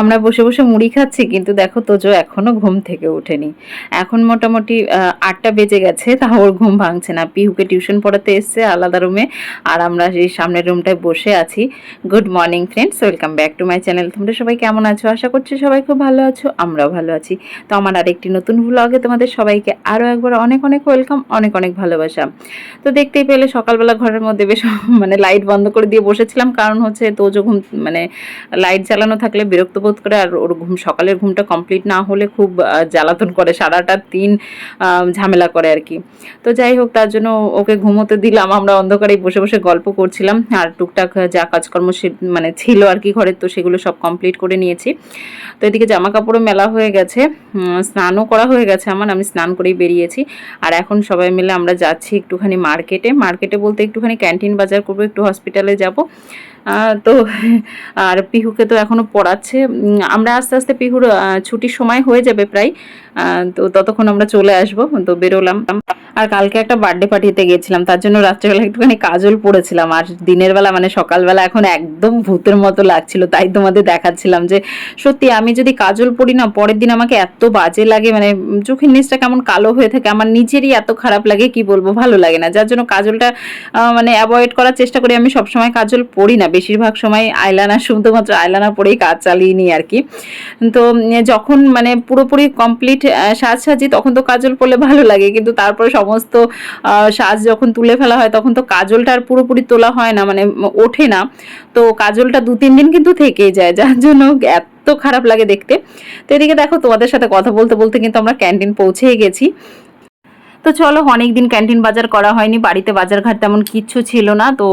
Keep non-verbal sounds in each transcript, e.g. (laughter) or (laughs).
আমরা বসে বসে মুড়ি খাচ্ছি, কিন্তু দেখো তোজো এখনও ঘুম থেকে ওঠেনি। এখন মোটামুটি আটটা বেজে গেছে, তাও ওর ঘুম ভাঙছে না। পিহুকে টিউশন পড়াতে এসছে আলাদা রুমে, আর আমরা সেই সামনের রুমটায় বসে আছি। Good morning friends, welcome back to my channel. তোমরা সবাই কেমন আছো? আশা করছি সবাই খুব ভালো আছো, আমরাও ভালো আছি। তো আমার আরেকটি নতুন ভ্লগে তোমাদের সবাইকে আরও একবার অনেক অনেক ওয়েলকাম, অনেক অনেক ভালোবাসা। তো দেখতেই পেলে সকালবেলা ঘরের মধ্যে বেশ (laughs) মানে লাইট বন্ধ করে দিয়ে বসেছিলাম। কারণ হচ্ছে তোজো ঘুম মানে লাইট জ্বালানো থাকলে বিরক্ত বোধ করে আর ওর ঘুম, সকালের ঘুমটা কমপ্লিট না হলে খুব জ্বালাতন করে। সারাটা দিন ঝামেলা করে আর কি। তো যাই হোক, তার জন্য ওকে ঘুমোতে দিলাম। আমরা অন্ধকারেই বসে বসে গল্প করছিলাম। আর টুকটাক যা কাজকর্ম মানে ছিল আর কি ঘরের, তো সেগুলো সব কমপ্লিট করে নিয়েছি। তো এদিকে জামা কাপড়ও মেলা হয়ে গেছে। স্নানও করা হয়ে গেছে আমার। আমি স্নান করেই বেরিয়েছি। আর এখন সবাই মিলে আমরা যাচ্ছি একটুখানি মার্কেটে। মার্কেটে বলতে একটুখানি ক্যান্টিন বাজার করব, একটু হসপিটালে যাব। তো, আর পিহুকে তো এখনও পড়াচ্ছে। আমরা আস্তে আস্তে পিহুর ছুটির সময় হয়ে যাবে প্রায়। তো ততক্ষণ আমরা চলে আসব, তো বেরোলাম। আর কালকে একটা বার্থডে পার্টিতে গেছিলাম, তার জন্য রাত্রেবেলা একটুখানি কাজল পড়েছিলাম। আর দিনের বেলা মানে সকালবেলা এখন একদম ভূতের মতো লাগছিল, তাই তোমাদের দেখাচ্ছিলাম যে, সত্যি আমি যদি কাজল পড়ি না, পরের দিন আমাকে এত বাজে লাগে মানে চোখের নিচটা কেমন কালো হয়ে থাকে, আমার নিজেরই এত খারাপ লাগে, কি বলব, ভালো লাগে না। যার জন্য কাজলটা মানে অ্যাভয়েড করার চেষ্টা করি, আমি সবসময় কাজল পড়ি না। বেশিরভাগ সময় আইলানা শুধুমাত্র আইলানা পরেই কাজ চালিয়ে নিই আর কি। তো যখন মানে পুরোপুরি কমপ্লিট সাজ সাজি তখন তো কাজল পরলে ভালো লাগে, কিন্তু তারপরে সমস্ত সাজ যখন তুলে ফেলা হয় তখন তো কাজলটা আর পুরোপুরি তোলা হয় না মানে ওঠে না। তো কাজলটা দু, তিন দিন কিন্তু থেকেই যায়, যার জন্য এত খারাপ লাগে দেখতে। তো এদিকে দেখো তোমাদের সাথে কথা বলতে বলতে কিন্তু আমরা ক্যান্টিন পৌঁছেই গেছি। তো চলো অনেক দিন ক্যান্টিন বাজার করা হয়নি, বাড়িতে বাজার ঘাট তেমন কিচ্ছু ছিল না, তো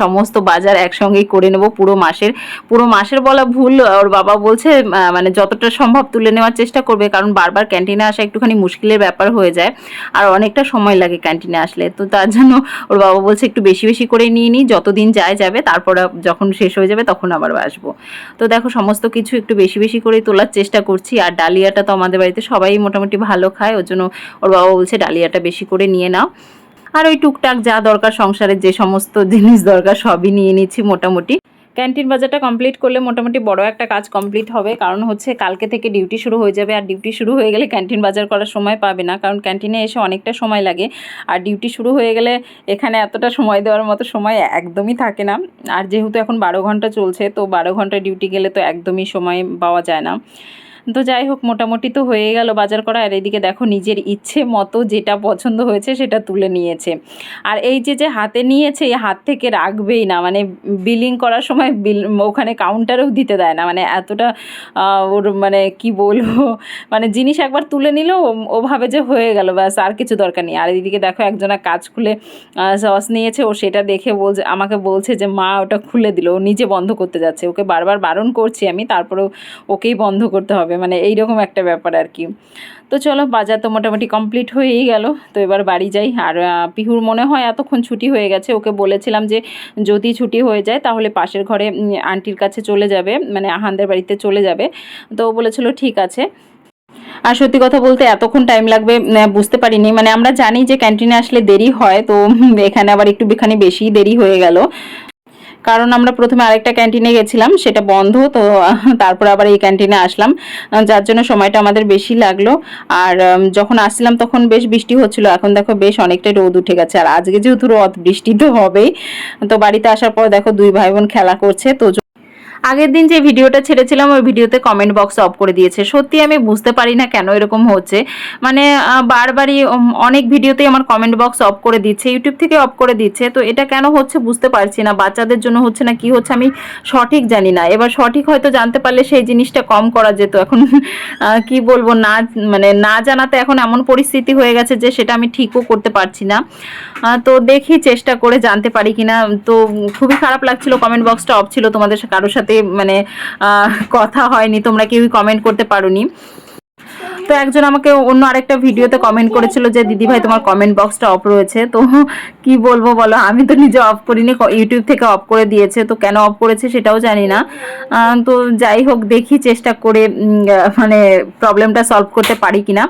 সমস্ত বাজার একসঙ্গেই করে নেব পুরো মাসের। পুরো মাসের বলা ভুল, ওর বাবা বলছে মানে যতটা সম্ভব তুলে নেওয়ার চেষ্টা করবে, কারণ বারবার ক্যান্টিনে আসা একটুখানি মুশকিলের ব্যাপার হয়ে যায়, আর অনেকটা সময় লাগে ক্যান্টিনে আসলে। তো তার জন্য ওর বাবা বলছে, একটু বেশি বেশি করে নিয়ে নিই যতদিন যায় যাবে, তারপর যখন শেষ হয়ে যাবে, তখন আবার আসব। তো দেখো, সমস্ত কিছু একটু বেশি বেশি করে তোলার চেষ্টা করছি, আর ডালিয়াটা তো আমাদের বাড়িতে সবাই মোটামুটি ভালো খায়, ওর জন্য ওর বাবা বলছে ডালিয়াটা বেশি করে নিয়ে নাও। আর ওই টুকটাক যা দরকার সংসারের যে সমস্ত জিনিস দরকার সবই নিয়ে নিচ্ছি মোটামুটি। ক্যান্টিন বাজারটা কমপ্লিট করলে মোটামুটি বড় একটা কাজ কমপ্লিট হবে। কারণ হচ্ছে কালকে থেকে ডিউটি শুরু হয়ে যাবে। আর ডিউটি শুরু হয়ে গেলে ক্যান্টিন বাজার করার সময় পাবে না। কারণ ক্যান্টিনে এসে অনেকটা সময় লাগে। আর ডিউটি শুরু হয়ে গেলে এখানে এতটা সময় দেওয়ার মতো সময় একদমই থাকে না। আর যেহেতু এখন বারো ঘণ্টা চলছে, তো বারো ঘণ্টা ডিউটি গেলে তো একদমই সময় পাওয়া যায় না। তো যাই হোক, মোটামুটি তো হয়ে গেল বাজার করা। আর এদিকে দেখো, নিজের ইচ্ছে মতো যেটা পছন্দ হয়েছে সেটা তুলে নিয়েছে। আর এই যে যে হাতে নিয়েছে, এই হাত থেকে রাখবেই না। মানে বিলিং করার সময় বিল ওখানে কাউন্টারেও দিতে দেয় না। মানে এতটা ওর মানে কি বলব? মানে জিনিস একবার তুলে নিল ওভাবে যে হয়ে গেল, ব্যাস, আর কিছু দরকার নেই। আর এদিকে দেখো, একজনা কাজ খুলে সস নিয়েছে। ও সেটা দেখে বলছে, আমাকে বলছে যে, মা, ওটা খুলে দিল। ও নিজে বন্ধ করতে যাচ্ছে। ওকে বারবার বারণ করছি আমি, তারপরেও ওকেই বন্ধ করতে হবে। মানে এইরকম একটা ব্যাপার আর কি তো চলো, বাজার তো মোটামুটি কমপ্লিট হয়েই গেল। তো এবার বাড়ি যাই। আর পিহুর মনে হয় এতক্ষণ ছুটি হয়ে গেছে। ওকে বলেছিলাম যে, যদি ছুটি হয়ে যায় তাহলে পাশের ঘরে আন্টির কাছে চলে যাবে মানে আহানদের বাড়িতে চলে যাবে। তো ও বলেছিল, ঠিক আছে। আর সত্যি কথা বলতে এতক্ষণ টাইম লাগবে বুঝতে পারিনি। মানে আমরা জানি যে ক্যান্টিনে আসলে দেরি হয়, তো এখানে আবার একটু খানি বেশি দেরি হয়ে গেল। কারণ আমরা প্রথমে আরেকটা ক্যান্টিনে গেছিলাম, সেটা বন্ধ, তো তারপর আবার এই ক্যান্টিনে আসলাম। যার জন্য সময়টা আমাদের বেশি লাগল। আর যখন আসছিলাম তখন বেশ বৃষ্টি হচ্ছিল, এখন দেখো বেশ অনেকটাই রোদ উঠে গেছে। আর আজকে যেহেতু রোদ বৃষ্টি তো হবেই। তো বাড়িতে আসার পর দেখো দুই ভাই বোন খেলা করছে, তো আগের দিন যে ভিডিওটা ছেড়েছিলাম, ওই ভিডিওতে কমেন্ট বক্স অফ করে দিয়েছে। সত্যি আমি বুঝতে পারি না কেন এরকম হচ্ছে। মানে বারবারই অনেক ভিডিওতেই আমার কমেন্ট বক্স অফ করে দিচ্ছে ইউটিউব থেকে অফ করে দিচ্ছে। তো এটা কেন হচ্ছে বুঝতে পারছি না, বাচ্চাদের জন্য হচ্ছে না, কি হচ্ছে আমি সঠিক জানি না। এবার সঠিক হয়তো জানতে পারলে সেই জিনিসটা কম করা যেত। এখন কি বলব, না মানে না জানাতে এখন এমন পরিস্থিতি হয়ে গেছে যে সেটা আমি ঠিকও করতে পারছি না। তো দেখি চেষ্টা করে জানতে পারি কিনা। তো খুবই খারাপ লাগছিল কমেন্ট বক্সটা অফ ছিল তোমাদের কারোর সাথে। মানে আহ, কথা হয়নি তোমরা কেউই কমেন্ট করতে পারোনি। তো একজন আমাকে অন্য আরেকটা ভিডিওতে কমেন্ট করেছিল যে দিদি ভাই তোমার কমেন্ট বক্সটা অফ রয়েছে। তো কি বলব বলো আমি তো নিজে অফ করিনি ইউটিউব থেকে অফ করে দিয়েছে। তো কেন অফ করেছে সেটাও জানি না। তো যাই হোক দেখি চেষ্টা করে মানে প্রবলেমটা সলভ করতে পারি কিনা।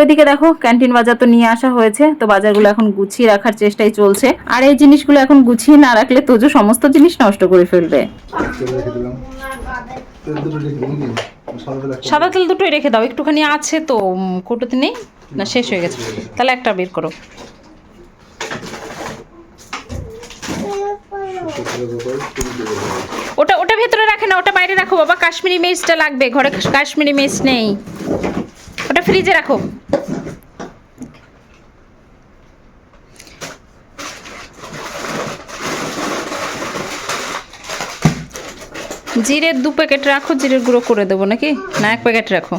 তো এদিকে দেখো ক্যান্টিন বাজার তো নিয়ে আসা হয়েছে, তো বাজারগুলো এখন গুছিয়ে রাখার চেষ্টাই চলছে। আর এই জিনিসগুলো এখন গুছিয়ে না রাখলে তোজো সমস্ত জিনিস নষ্ট করে ফেলবে। সাদা তেল দুটোই রেখে দাও, একটুখানি আছে তো কৌটোতে নেই? না, শেষ হয়ে গেছে। তাহলে একটা বের করো। ওটা ওটা ভেতরে রাখে না, ওটা বাইরে রাখো। বাবা, কাশ্মীরি মেজটা লাগবে, ঘরে কাশ্মীরি মেজ নেই। ওটা ফ্রিজে রাখো। জিরের দু প্যাকেট রাখো জিরের গুঁড়ো করে দেবো নাকি? না এক প্যাকেট রাখো।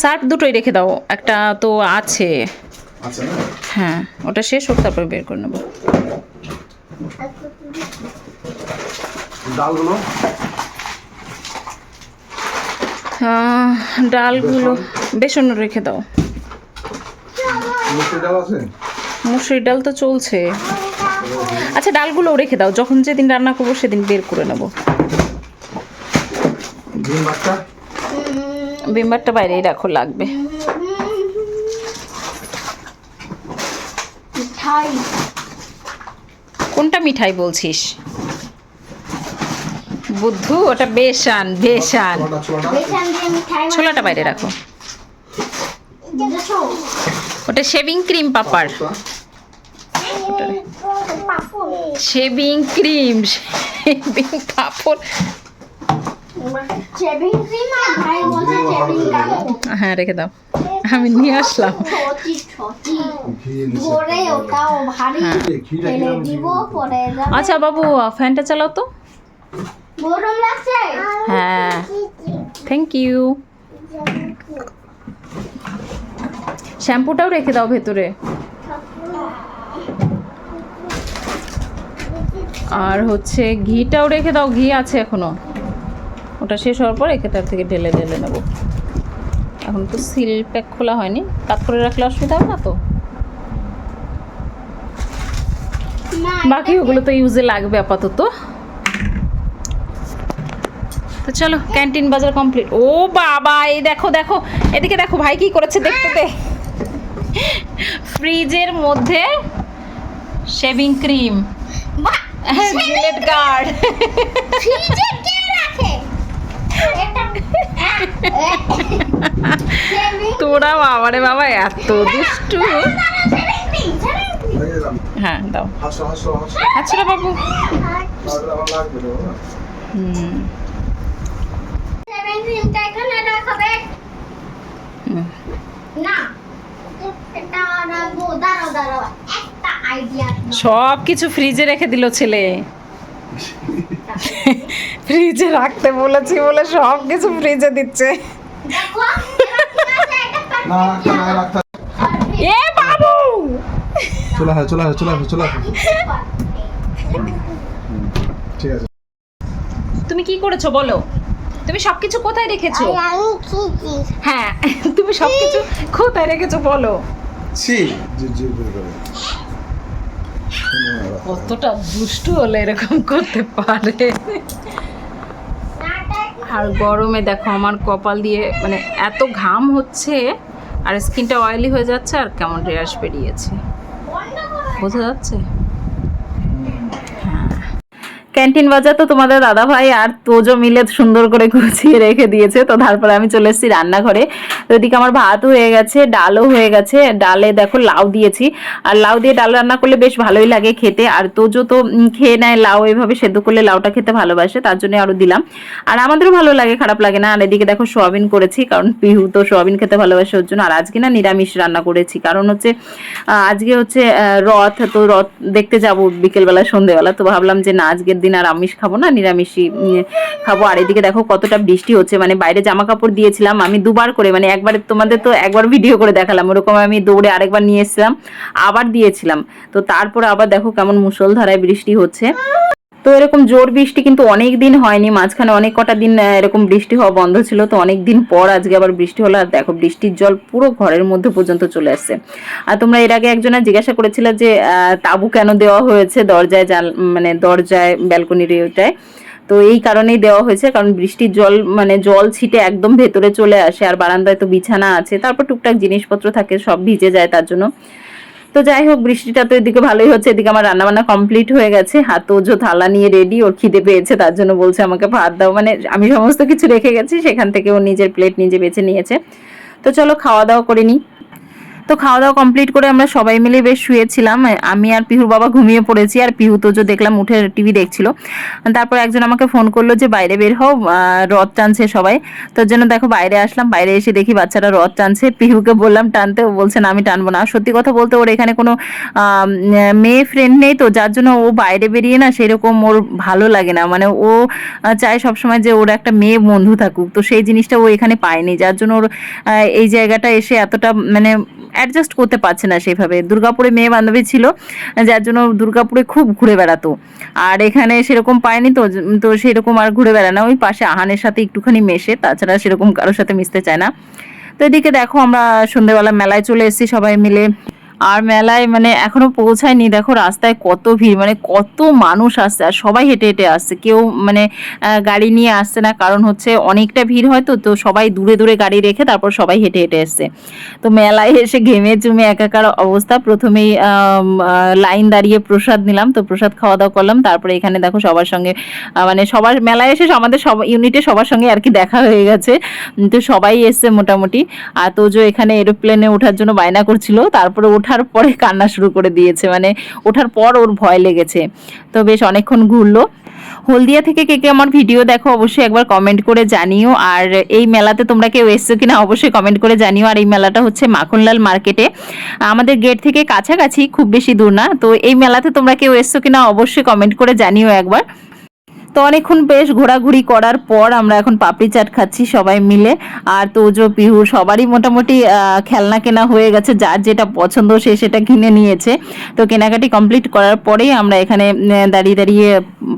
সার্ফ দুটোই রেখে দাও একটা তো আছে। হ্যাঁ ওটা শেষ হোক তারপর বের করে নেব। ডালগুলো? ডালগুলো বেসন রেখে দাও। মিষ্টি ডাল মুসুরির ডাল তো চলছে। আচ্ছা ডালগুলো রেখে দাও। যখন যেদিন রান্না করব সেদিন বের করে নেব। বিম্বারটা বাইরেই রাখো লাগবে। কোনটা মিঠাই বলছিস? বুদ্ধু ওটা বেসান বেসান ছোলাটা বাইরে রাখো। ওটা শেভিং ক্রিম পাপার পাপড়। শেভিং ক্রিম শেভিং পাপড়। শেভিং ক্রিম আর ভাই বলছে শেভিং কাপড় হ্যাঁ রেখে দাও। আমি নিয়ে আসলাম। যাবে আচ্ছা বাবু ফ্যানটা চালাও তো। গরম লাগছে? হ্যাঁ। থ্যাংক ইউ শ্যাম্পুটাও রেখে দাও ভেতরে। আর হচ্ছে ঘিটাও রেখে দাও ঘি আছে এখনও। ওটা শেষ হওয়ার পর একে তার থেকে ঢেলে ঢেলে নেব। এখন তো সিল প্যাক খোলা হয়নি কাত করে রাখলে অসুবিধা হবে না তো? বাকি ওগুলো তো ইউজে লাগবে আপাতত। তো চলো ক্যান্টিন বাজার কমপ্লিট ও বাবা এই দেখো দেখো এদিকে দেখো ভাই কি করেছে দেখতে দে। ফ্রিজের মধ্যে শেভিং ক্রিম বাহ, জিলেট গার্ড ফ্রিজে কে রাখে? এটা শেভিং (laughs) তোরা বাবারে বাবা এত দুষ্টু। হ্যাঁ দাও। হাসো হাসো হাসো। আচ্ছা বাবু। বাবা। হুম। ক্রিমটা এখানে রাখবে না সব কিছু ফ্রিজে রেখে দিল ছেলে। ফ্রিজে রাখতে বলেছি বলে সব কিছু ফ্রিজে দিচ্ছে। এ বাবু! চলে আসো চলে আসো চলে আসো চলে আসো। ঠিক আছে। তুমি কি করেছ বলো? তুমি সবকিছু কোথায় রেখেছো? আমি কি কি হ্যাঁ তুমি সবকিছু কোথায় রেখেছো বলো। কতটা দুষ্টু হলে এরকম করতে পারে? আর গরমে দেখো আমার কপাল দিয়ে মানে এত ঘাম হচ্ছে আর স্কিনটা অয়েলি হয়ে যাচ্ছে আর কেমন রেয়াস বেরিয়েছে। বোঝা যাচ্ছে? ক্যান্টিন বাজার তো তোমাদের দাদা ভাই আর তোজো মিলে সুন্দর করে গুছিয়ে রেখে দিয়েছে, তো তারপরে আমি চলে এসেছি রান্নাঘরে। তো এদিকে আমার ভাত হয়ে গেছে, ডালও হয়ে গেছে, ডালে দেখো লাউ দিয়েছি। আর লাউ দিয়ে ডাল রান্না করলে বেশ ভালোই লাগে খেতে। আর তোজো তো খেয়ে নেয় লাউ এভাবে সেদ্ধ করলে লাউটা খেতে ভালোবাসে, তার জন্য আরও দিলাম। আর আমাদেরও ভালো লাগে, খারাপ লাগে না। আর এদিকে দেখো সোয়াবিন করেছি, কারণ পিহু তো সোয়াবিন খেতে ভালোবাসে ওর জন্য। আর আজকে না নিরামিষ রান্না করেছি, কারণ হচ্ছে আজকে হচ্ছে রথ, তো রথ দেখতে যাব বিকেলবেলা, সন্ধেবেলা। তো ভাবলাম যে না, আজকের দিন আর আমিষ খাব না, নিরামিষই খাব। আর এদিকে দেখো কতটা বৃষ্টি হচ্ছে মানে বাইরে জামা কাপড় দিয়েছিলাম, আমি দুবার করে মানে একবার তোমাদের তো একবার ভিডিও করে দেখালাম, ওরকম আমি দৌড়ে আরেকবার নিয়ে এসেছিলাম, আবার দিয়েছিলাম। তো তারপরে আবার দেখো কেমন মুষলধারায় বৃষ্টি হচ্ছে। তো এরকম জোর বৃষ্টি কিন্তু অনেক দিন হয়নি, মাঝখানে অনেক কটা দিন এরকম বৃষ্টি হওয়া বন্ধ ছিল, তো অনেক দিন পর আজকে আবার বৃষ্টি হলো, আর দেখো বৃষ্টির জল পুরো ঘরের মধ্যে পর্যন্ত চলে আসছে। আর তোমরা এর আগে একজনা জিজ্ঞাসা করেছিলে যে তাঁবু কেন দেওয়া হয়েছে দরজায়, জাল মানে দরজায় ব্যালকনির ওটায় তো এই কারণেই দেওয়া হয়েছে, কারণ বৃষ্টির জল মানে জল ছিটে একদম ভেতরে চলে আসে, আর বারান্দায় তো বিছানা আছে, তারপর টুকটাক জিনিসপত্র থাকে, সব ভিজে যায় তার জন্য। তো যাই হোক, বৃষ্টিটা তো এদিকে ভালোই হচ্ছে। এদিকে আমার রান্না বান্না কমপ্লিট হয়ে গেছে। হাত ওজো থালা নিয়ে রেডি ওর খিদে পেয়েছে, তার জন্য বলছে আমাকে ভাত দাও। মানে আমি সমস্ত কিছু রেখে গেছি, সেখান থেকে ও নিজের প্লেট নিজে বেছে নিয়েছে। তো চলো খাওয়া দাওয়া করে নিই। তো খাওয়া দাওয়া কমপ্লিট করে আমরা সবাই মিলে বেশ শুয়েছিলাম। আমি আর পিহুর বাবা ঘুমিয়ে পড়েছি আর পিহু তো যে দেখলাম উঠে টিভি দেখছিল। তারপর একজন আমাকে ফোন করল যে, বাইরে বের হও রথ টানছে সবাই। তোর জন্য দেখো বাইরে আসলাম, বাইরে এসে দেখি বাচ্চারা রথ টানছে। পিহুকে বললাম, টানতে। ও বলছে, না, আমি টানবো না। সত্যি কথা বলতে ওর এখানে কোনো মেয়ে ফ্রেন্ড নেই তো, যার জন্য ও বাইরে বেরিয়ে না সেরকম ওর ভালো লাগে না। মানে ও চায় সবসময় যে ওর একটা মেয়ে বন্ধু থাকুক। তো সেই জিনিসটা ও এখানে পায়নি। যার জন্য ওর এই জায়গাটা এসে এতটা মানে অ্যাডজাস্ট করতে পারছে না সেভাবে। দুর্গাপুরে মেয়ে বান্ধবী ছিল, যার জন্য দুর্গাপুরে খুব ঘুরে বেড়াতো। আর এখানে সেরকম পায়নি তো তো সেরকম আর ঘুরে বেড়ায় না। ওই পাশে আহানের সাথে একটুখানি মেশে, তাছাড়া সেরকম কারোর সাথে মিশতে চায় না। তো এদিকে দেখো আমরা সন্ধ্যেবেলা মেলায় চলে এসেছি সবাই মিলে। আর মেলায় মানে এখনও পৌঁছায়নি। দেখো রাস্তায় কত ভিড় মানে কত মানুষ আসছে আর সবাই হেঁটে হেঁটে আসছে। কেউ মানে গাড়ি নিয়ে আসছে না, কারণ হচ্ছে অনেকটা ভিড় হয় তো তো সবাই দূরে দূরে গাড়ি রেখে তারপর সবাই হেঁটে হেঁটে এসছে তো মেলায় এসে ঘেমে চুমে একাকার অবস্থা। প্রথমেই লাইন দাঁড়িয়ে প্রসাদ নিলাম, তো প্রসাদ খাওয়া দাওয়া করলাম। তারপরে এখানে দেখো সবার সঙ্গে মানে সবার মেলায় এসে আমাদের সব ইউনিটে সবার সঙ্গে আর কি দেখা হয়ে গেছে। তো সবাই এসছে মোটামুটি। আর তোজো এখানে এরোপ্লেনে ওঠার জন্য বায়না করছিল। তারপরে ওঠার পরে কান্না শুরু করে দিয়েছে মানে ওঠার পর ওর ভয় লেগেছে। তো বেশ অনেকক্ষণ ঘুরলো। হলদিয়া থেকে কে কে আমার ভিডিও দেখো অবশ্যই একবার কমেন্ট করে জানিও। আর এই মেলাতে তোমরা কেউ এসছো কিনা অবশ্যই কমেন্ট করে জানিও। আর এই মেলাটা হচ্ছে মাখনলাল মার্কেটে আমাদের গেট থেকে কাছাকাছি, খুব বেশি দূর না। তো এই মেলাতে তোমরা কেউ এসছো কিনা অবশ্যই কমেন্ট করে জানিও একবার। তো অনেকক্ষণ বেশ ঘোরাঘুরি করার পর আমরা এখন পাপড়ি চাট খাচ্ছি সবাই মিলে। আর তোজো, পিহু সবারই মোটামুটি খেলনা কেনা হয়ে গেছে। যার যেটা পছন্দ সে সেটা কিনে নিয়েছে। তো কেনাকাটি কমপ্লিট করার পরেই আমরা এখানে দাঁড়িয়ে দাঁড়িয়ে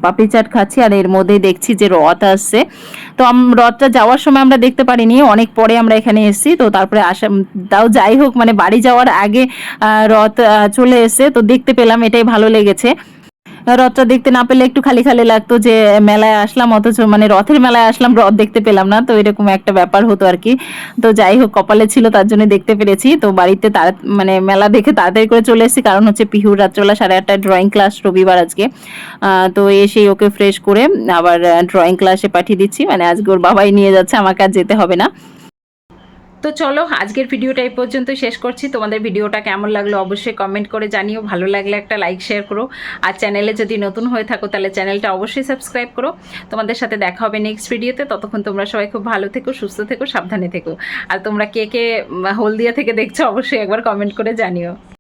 পাপড়ি চাট খাচ্ছি। আর এর মধ্যেই দেখছি যে রথ আসছে। তো রথটা যাওয়ার সময় আমরা দেখতে পারিনি। অনেক পরে আমরা এখানে এসেছি। তো তারপরে আসা, তাও যাই হোক মানে বাড়ি যাওয়ার আগে রথ চলে এসে তো দেখতে পেলাম, এটাই ভালো লেগেছে। রথটা দেখতে না পেলে একটু খালি খালি লাগতো যে মেলায় আসলাম, অথচ মানে রথের মেলায় আসলাম, রথ দেখতে পেলাম না। তো এরকম একটা ব্যাপার হতো আর কি। তো যাই হোক, কপালে ছিল তার জন্য দেখতে পেরেছি। তো বাড়িতে তাড়া মানে মেলা দেখে তাড়াতাড়ি করে চলে এসেছি, কারণ হচ্ছে পিহুর রাত্রবেলা সাড়ে আটটায় ড্রয়িং ক্লাস রবিবার আজকে। তো এসেই ওকে ফ্রেশ করে আবার ড্রয়িং ক্লাসে পাঠিয়ে দিচ্ছি। মানে আজকে ওর বাবাই নিয়ে যাচ্ছে, আমাকে আর যেতে হবে না। তো চলো, আজকের ভিডিওটা এই পর্যন্ত শেষ করছি। তোমাদের ভিডিওটা কেমন লাগল অবশ্যই কমেন্ট করে জানিও। ভালো লাগলে একটা লাইক শেয়ার করো। আর চ্যানেলে যদি নতুন হয়ে থাকো, তাহলে চ্যানেলটা অবশ্যই সাবস্ক্রাইব করো। তোমাদের সাথে দেখা হবে নেক্সট ভিডিওতে ততক্ষণ তোমরা সবাই খুব ভালো থেকো, সুস্থ থেকো, সাবধানে থেকো। আর তোমরা কে কে হলদিয়া থেকে দেখছ, অবশ্যই একবার কমেন্ট করে জানিও।